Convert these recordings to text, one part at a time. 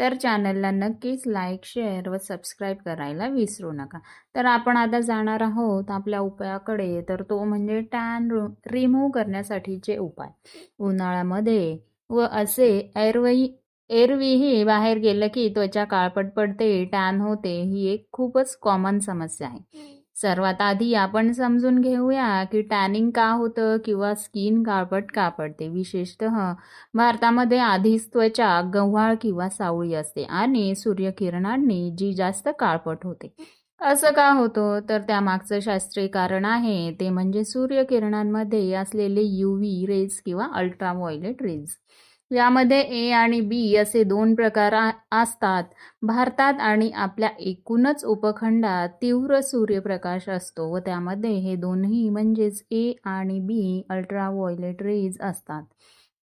तर चॅनलला नक्कीच लाईक शेअर व सबस्क्राईब करायला विसरू नका. तर आपण आता जाणार आहोत आपल्या उपायाकडे. तर तो म्हणजे टॅन रिमूव्ह करण्यासाठीचे उपाय. उन्हाळ्यामध्ये व असे एरवी एरवीही बाहेर गेलं की त्वचा काळपट पडते टॅन होते ही एक खूपच कॉमन समस्या आहे. सर्वात आधी आपण समजून घेऊया की टॅनिंग का होतं किंवा स्किन काळपट का पडते. विशेषतः भारतामध्ये आधीच त्वचा गव्हाळ किंवा सावळी असते आणि सूर्यकिरणांनी जी जास्त काळपट होते. असं का होतं? तर त्यामागचं शास्त्रीय कारण आहे ते म्हणजे सूर्यकिरणांमध्ये असलेले यू व्ही रेज किंवा अल्ट्राव्हायलेट रेज यामध्ये ए आणि बी असे दोन प्रकार असतात. भारतात आणि आपल्या एकूणच उपखंडात तीव्र सूर्यप्रकाश असतो व त्यामध्ये हे दोन्ही म्हणजेच ए आणि बी अल्ट्राव्हायलेट रेज असतात.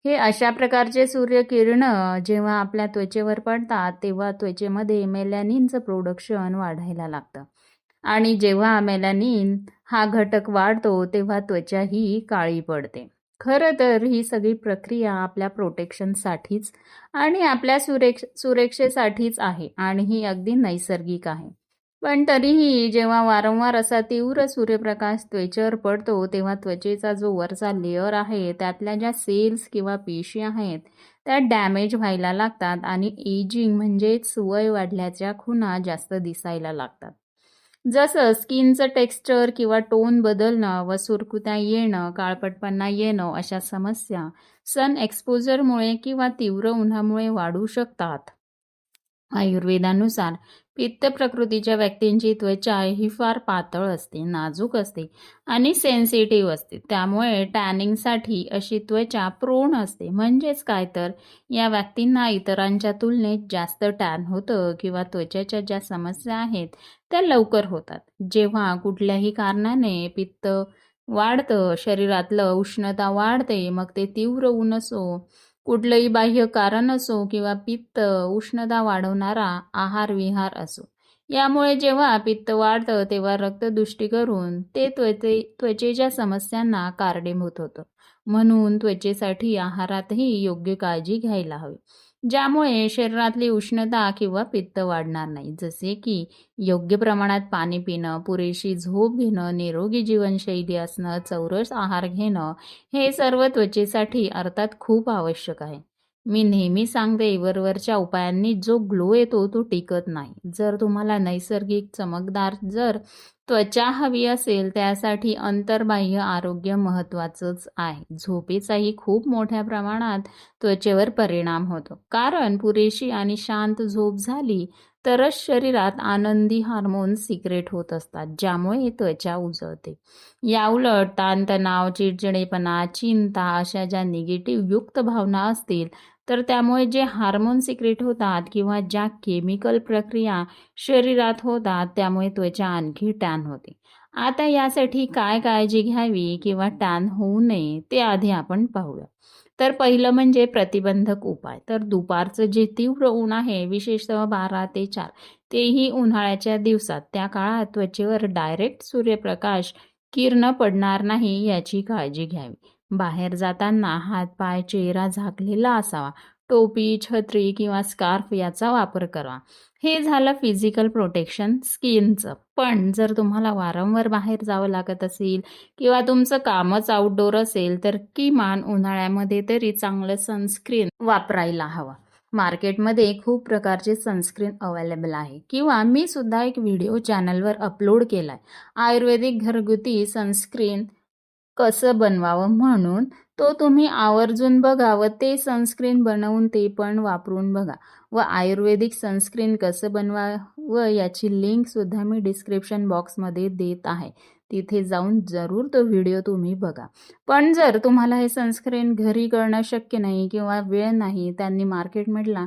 हे अशा प्रकारचे सूर्यकिरण जेव्हा आपल्या त्वचेवर पडतात तेव्हा त्वचेमध्ये मेलॅनिनचं प्रोडक्शन वाढायला लागतं. आणि जेव्हा मेलॅनिन हा घटक वाढतो तेव्हा त्वचा ही काळी पडते. खरं तर ही सगळी प्रक्रिया आपल्या प्रोटेक्शनसाठीच आणि आपल्या सुरेक्ष सुरक्षेसाठीच आहे आणि ही अगदी नैसर्गिक आहे. पण तरीही जेव्हा वारंवार असा तीव्र सूर्यप्रकाश त्वचेवर पडतो तेव्हा त्वचेचा जो वरचा लेअर आहे त्यातल्या ज्या सेल्स किंवा पेशी आहेत त्या डॅमेज व्हायला लागतात आणि एजिंग म्हणजेच वय वाढल्याच्या खुणा जास्त दिसायला लागतात. जसं स्किनचं टेक्स्चर किंवा टोन बदलणं व सुरकुत्या येणं काळपटपणा येणं अशा समस्या सन एक्सपोजरमुळे किंवा तीव्र उन्हामुळे वाढू शकतात. आयुर्वेदानुसार पित्त प्रकृतीच्या व्यक्तींची त्वचा ही फार पातळ असते नाजूक असते आणि सेन्सिटिव्ह असते. त्यामुळे टॅनिंगसाठी अशी त्वचा प्रोण असते. म्हणजेच काय तर या व्यक्तींना इतरांच्या तुलनेत जास्त टॅन होतं किंवा त्वचेच्या ज्या समस्या आहेत त्या लवकर होतात. जेव्हा कुठल्याही कारणाने पित्त वाढतं शरीरातलं उष्णता वाढते मग ते तीव्र ऊन असो कुठलंही बाह्य कारण असो किंवा पित्त उष्णता वाढवणारा आहार विहार असो. यामुळे जेव्हा पित्त वाढतं तेव्हा रक्तदुष्टी करून ते त्वचे त्वचेच्या समस्यांना कारणीभूत होतं. म्हणून त्वचेसाठी आहारातही योग्य काळजी घ्यायला हवी. ज्यामुळे शरीरातली उष्णता किंवा पित्त वाढणार नाही. जसे की योग्य प्रमाणात पाणी पिणं पुरेशी झोप घेणं निरोगी जीवनशैली असणं चौरस आहार घेणं हे सर्व त्वचेसाठी अर्थात खूप आवश्यक आहे. मी नेहमी सांगते वरवरच्या उपायांनी जो ग्लो येतो तो टिकत नाही. जर तुम्हाला नैसर्गिक चमकदार जर त्वचा हवी असेल त्यासाठी अंतर्बाह्य आरोग्य महत्त्वाचंच आहे. झोपेचाही खूप मोठ्या प्रमाणात त्वचेवर परिणाम होतो. कारण पुरेशी आणि शांत झोप झाली तरच शरीरात आनंदी हार्मोन सिक्रेट होत असतात ज्यामुळे त्वचा उजळते. याउलट ताणतणाव चिडचिडेपणा चिंता अशा ज्या निगेटिव्ह युक्त भावना असतील तर त्यामुळे जे हार्मोन सिक्रेट होतात किंवा ज्या केमिकल प्रक्रिया शरीरात होतात त्यामुळे त्वचा आणखी टॅन होते. आता यासाठी काय काळजी घ्यावी किंवा टॅन होऊ नये ते आधी आपण पाहूया. तर पहिलं म्हणजे प्रतिबंधक उपाय. तर दुपारचं जे तीव्र ऊन आहे विशेषतः बारा ते चार तेही उन्हाळ्याच्या दिवसात. त्या काळात त्वचेवर डायरेक्ट सूर्यप्रकाश किरण पडणार नाही याची काळजी घ्यावी. बाहेर जाताना हात पाय चेहरा झाकलेला असावा. टोपी छत्री किंवा स्कार्फ याचा वापर करा हे झालं फिजिकल प्रोटेक्शन स्किनचं पण जर तुम्हाला वारंवार बाहेर जावं लागत असेल किंवा तुमचं कामच आउटडोर असेल तर किमान उन्हाळ्यामध्ये तरी चांगलं सनस्क्रीन वापरायला हवं. मार्केटमध्ये खूप प्रकारचे सनस्क्रीन अवेलेबल आहे. किंवा मी सुद्धा एक व्हिडिओ चॅनलवर अपलोड केला आहे आयुर्वेदिक घरगुती सनस्क्रीन कसं बनवावं म्हणून तो तुम्ही आवर्जून बघा व ते सनस्क्रीन बनवून ते पण वापरून बघा. व आयुर्वेदिक सनस्क्रीन कसं बनवावं याची लिंकसुद्धा मी डिस्क्रिप्शन बॉक्समध्ये देत आहे. तिथे जाऊन जरूर तो व्हिडिओ तुम्ही बघा. पण जर तुम्हाला हे सनस्क्रीन घरी करणं शक्य नाही किंवा वेळ नाही त्यांनी मार्केट मिळला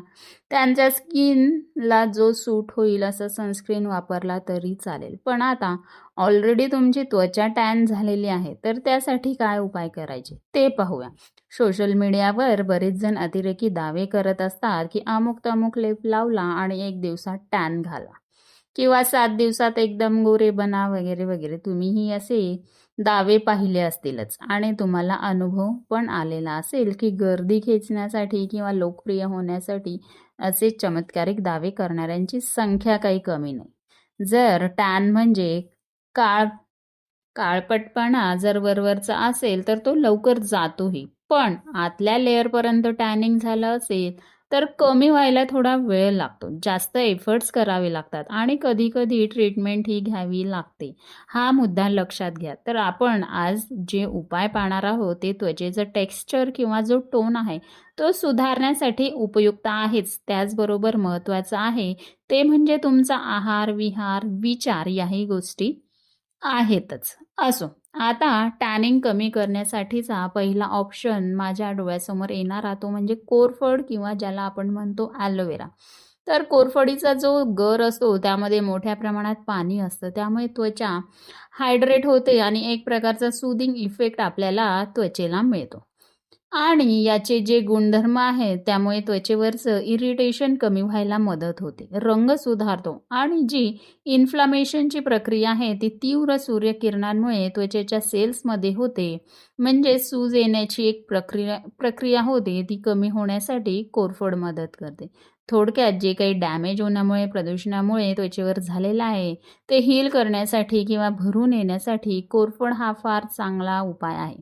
त्यांच्या स्किनला जो सूट होईल असं सनस्क्रीन वापरला तरी चालेल. पण आता ऑलरेडी तुमची त्वचा टॅन झालेली आहे तर त्यासाठी काय उपाय करायचे? ते पाहूया. सोशल मीडियावर बरेच जण अतिरेकी दावे करत असतात की अमुक तमुक लेप लावला आणि एक दिवसात टॅन घाला. किंवा सात दिवसात एकदम गोरे बना वगैरे वगैरे. तुम्हीही असे दावे पाहिले असतीलच आणि तुम्हाला अनुभव पण आलेला असेल की गर्दी खेचण्यासाठी किंवा लोकप्रिय होण्यासाठी असे चमत्कारिक दावे करणाऱ्यांची संख्या काही कमी नाही. जर टॅन म्हणजे काळ काळपटपणा जर वरवरचा असेल तर तो लवकर जातोही. पण आतल्या लेअरपर्यंत टॅनिंग झालं असेल तर कमी व्हायला थोडा वेळ लागतो. जास्त एफर्ट्स करावे लागतात आणि कधीकधी ट्रीटमेंट ही घ्यावी लागते. हा मुद्दा लक्षात घ्या. तर आपण आज जे उपाय पाहणार आहोत ते त्वचेचं टेक्स्चर किंवा जो टोन आहे तो सुधारण्यासाठी उपयुक्त आहेच. त्याचबरोबर महत्त्वाचं आहे ते म्हणजे तुमचा आहार विहार विचार याही गोष्टी आहेतच. असो. आता टॅनिंग कमी करण्यासाठीचा पहिला ऑप्शन माझ्या डोळ्यासमोर येणारा तो म्हणजे कोरफड किंवा ज्याला आपण म्हणतो ॲलोवेरा तर कोरफडीचा जो गर असतो त्यामध्ये मोठ्या प्रमाणात पाणी असतं. त्यामुळे त्वचा हायड्रेट होते आणि एक प्रकारचा सुदिंग इफेक्ट आपल्याला त्वचेला मिळतो. आणि याचे जे गुणधर्म आहेत त्यामुळे त्वचेवरचं इरिटेशन कमी व्हायला मदत होते. रंग सुधारतो आणि जी इन्फ्लामेशनची प्रक्रिया आहे ती तीव्र सूर्यकिरणांमुळे त्वचेच्या सेल्समध्ये होते. म्हणजे सूज येण्याची एक प्रक्रिया प्रक्रिया होते ती कमी होण्यासाठी कोरफड मदत करते. थोडक्यात जे काही डॅमेज होण्यामुळे प्रदूषणामुळे त्वचेवर झालेलं आहे ते हील करण्यासाठी किंवा भरून येण्यासाठी कोरफड हा फार चांगला उपाय आहे.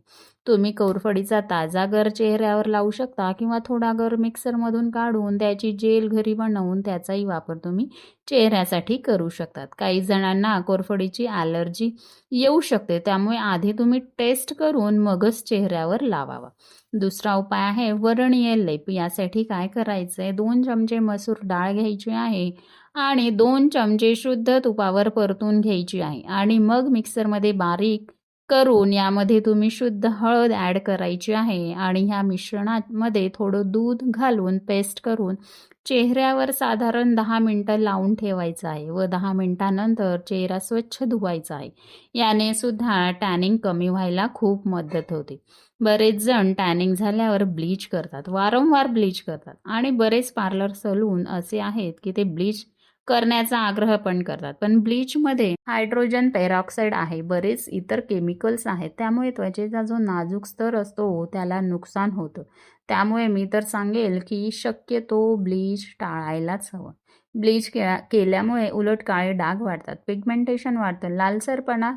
तुम्ही कोरफडीचा ताजा गर चेहऱ्यावर लावू शकता किंवा थोडा गर मिक्सरमधून काढून त्याची जेल घरी बनवून त्याचाही वापर तुम्ही चेहऱ्यासाठी करू शकतात. काही जणांना कोरफडीची ॲलर्जी येऊ शकते त्यामुळे आधी तुम्ही टेस्ट करून मगच चेहऱ्यावर लावावा. दुसरा उपाय आहे वरणीय लेप. यासाठी काय करायचं आहे दोन चमचे मसूर डाळ घ्यायची आहे आणि दोन चमचे शुद्ध तुपावर परतून घ्यायची आहे आणि मग मिक्सरमध्ये बारीक करून यामध्ये तुम्ही शुद्ध हळद ॲड करायची आहे आणि ह्या मिश्रणामध्ये थोडं दूध घालून पेस्ट करून चेहऱ्यावर साधारण दहा मिनटं लावून ठेवायचं आहे व दहा मिनटानंतर चेहरा स्वच्छ धुवायचा आहे. याने सुद्धा टॅनिंग कमी व्हायला खूप मदत होते. बरेच जण टॅनिंग झाल्यावर ब्लीच करतात वारंवार ब्लीच करतात आणि बरेच पार्लर सलून असे आहेत की ते ब्लीच करण्याचा आग्रह पण करतात. पण ब्लीचमध्ये हायड्रोजन पेरॉक्साईड आहे. बरेच इतर केमिकल्स आहेत. त्यामुळे त्वचेचा जो नाजूक स्तर असतो त्याला नुकसान होतं. त्यामुळे मी तर सांगेल की शक्यतो ब्लीच टाळायलाच हवं. ब्लीच केल्यामुळे उलट काळे डाग वाढतात. पिगमेंटेशन वाढतं. लालसरपणा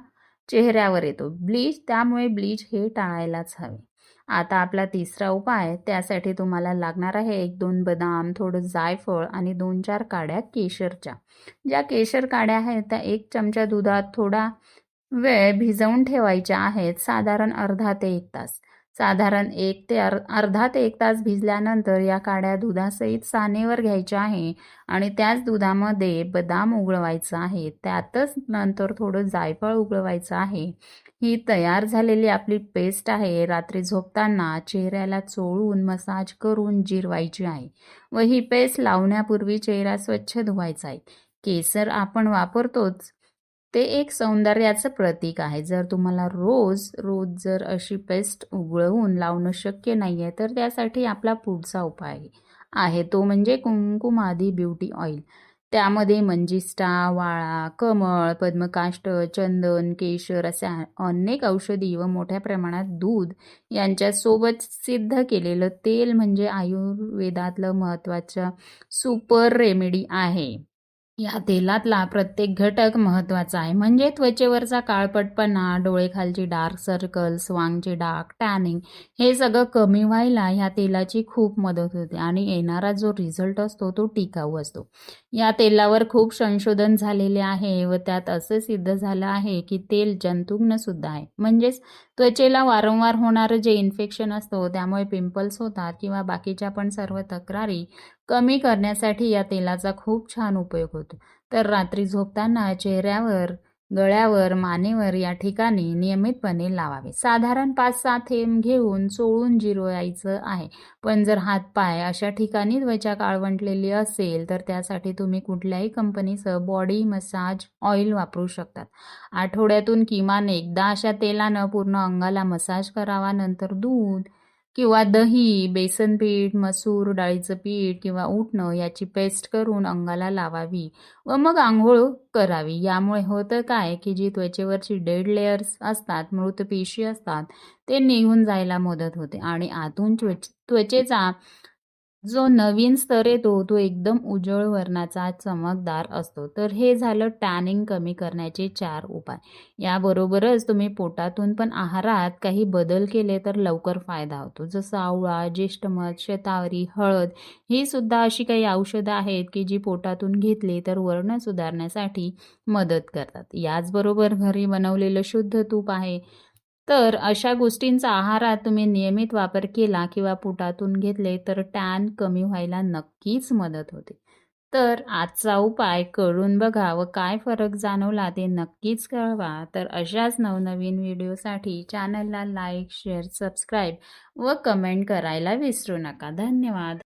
चेहऱ्यावर येतो. ब्लीच त्यामुळे ब्लीच हे टाळायलाच हवे. आता आपला तिसरा उपाय त्यासाठी तुम्हाला लागणार आहे एक दोन बदाम थोडं जायफळ आणि दोन चार काड्या केशरच्या. ज्या केशर काड्या आहेत त्या एक चमचा दुधात थोडा वेळ भिजवून ठेवायच्या आहेत साधारण अर्धा ते एक तास. साधारण एक ते अर् अर्धा ते एक तास भिजल्यानंतर या काड्या दुधासहित सानेवर घ्यायच्या आहे आणि त्याच दुधामध्ये बदाम उगळवायचं आहे. त्यातच नंतर थोडं जायफळ उगळवायचं आहे. ही तयार झालेली आपली पेस्ट आहे. रात्री झोपताना चेहऱ्याला चोळून मसाज करून जिरवायची आहे व ही पेस्ट लावण्यापूर्वी चेहरा स्वच्छ धुवायचा आहे. केसर आपण वापरतोच. ते एक सौंदर्याचं प्रतीक आहे. जर तुम्हाला रोज रोज जर अशी पेस्ट उगळवून लावणं शक्य नाही आहे तर त्यासाठी आपला पुढचा उपाय आहे. तो म्हणजे कुंकुमादी ब्युटी ऑइल. त्यामध्ये मंजिस्टा वाळा कमळ पद्मकाष्ट चंदन केशर असे अनेक औषधी व मोठ्या प्रमाणात दूध यांच्यासोबत सिद्ध केलेलं तेल म्हणजे आयुर्वेदातलं महत्त्वाचं सुपर रेमेडी आहे. या तेलातला प्रत्येक घटक महत्त्वाचा आहे. म्हणजे त्वचेवरचा काळपटपणा डोळेखालची डार्क सर्कल्स वांगचे डार्क टॅनिंग हे सगळं कमी व्हायला ह्या तेलाची खूप मदत होते आणि येणारा जो रिझल्ट असतो तो टिकाऊ असतो. या तेलावर खूप संशोधन झालेले आहे व त्यात असं सिद्ध झालं आहे की तेल जंतुग्न सुद्धा आहे. म्हणजेच त्वचेला वारंवार होणारं जे इन्फेक्शन असतो त्यामुळे पिंपल्स होतात किंवा बाकीच्या पण सर्व तक्रारी कमी करण्यासाठी या तेलाचा खूप छान उपयोग होतो. तर रात्री झोपताना चेहऱ्यावर गळ्यावर मानेवर या ठिकाणी नियमितपणे लावावे. साधारण पाच सहा थेंब घेऊन चोळून जिरवायचं आहे. पण जर हातपाय अशा ठिकाणी त्वचा काळवंटलेली असेल तर त्यासाठी तुम्ही कुठल्याही कंपनीचं बॉडी मसाज ऑइल वापरू शकतात. आठवड्यातून किमान एकदा अशा तेलानं पूर्ण अंगाला मसाज करावा नंतर दूध किंवा दही बेसन पीठ मसूर डाळीचं पीठ किंवा उठणं याची पेस्ट करून अंगाला लावावी व मग आंघोळ करावी. यामुळे होतं काय की जी त्वचेवरची डेड लेयर्स असतात मृत पेशी असतात ते निघून जायला मदत होते आणि आतून त्वच त्वचेचा जो नवीन स्तर येतो तो एकदम उजळ वर्णाचा चमकदार असतो. तर हे झालं टॅनिंग कमी करण्याचे चार उपाय. याबरोबरच तुम्ही पोटातून पण आहारात काही बदल केले तर लवकर फायदा होतो. जसं आवळा ज्येष्ठमध शतावरी हळद ही सुद्धा अशी काही औषधं आहेत की जी पोटातून घेतली तर वर्ण सुधारण्यासाठी मदत करतात. याचबरोबर घरी बनवलेलं शुद्ध तूप आहे. तर अशा गोष्टींचा आहारात तुम्ही नियमित वापर केला किंवा पोटातून घेतले तर टॅन कमी व्हायला नक्कीच मदत होते. तर आजचा उपाय कळून बघा व काय फरक जाणवला ते नक्कीच कळवा. तर अशाच नवनवीन व्हिडिओसाठी चॅनलला लाईक शेअर सबस्क्राईब व कमेंट करायला विसरू नका. धन्यवाद.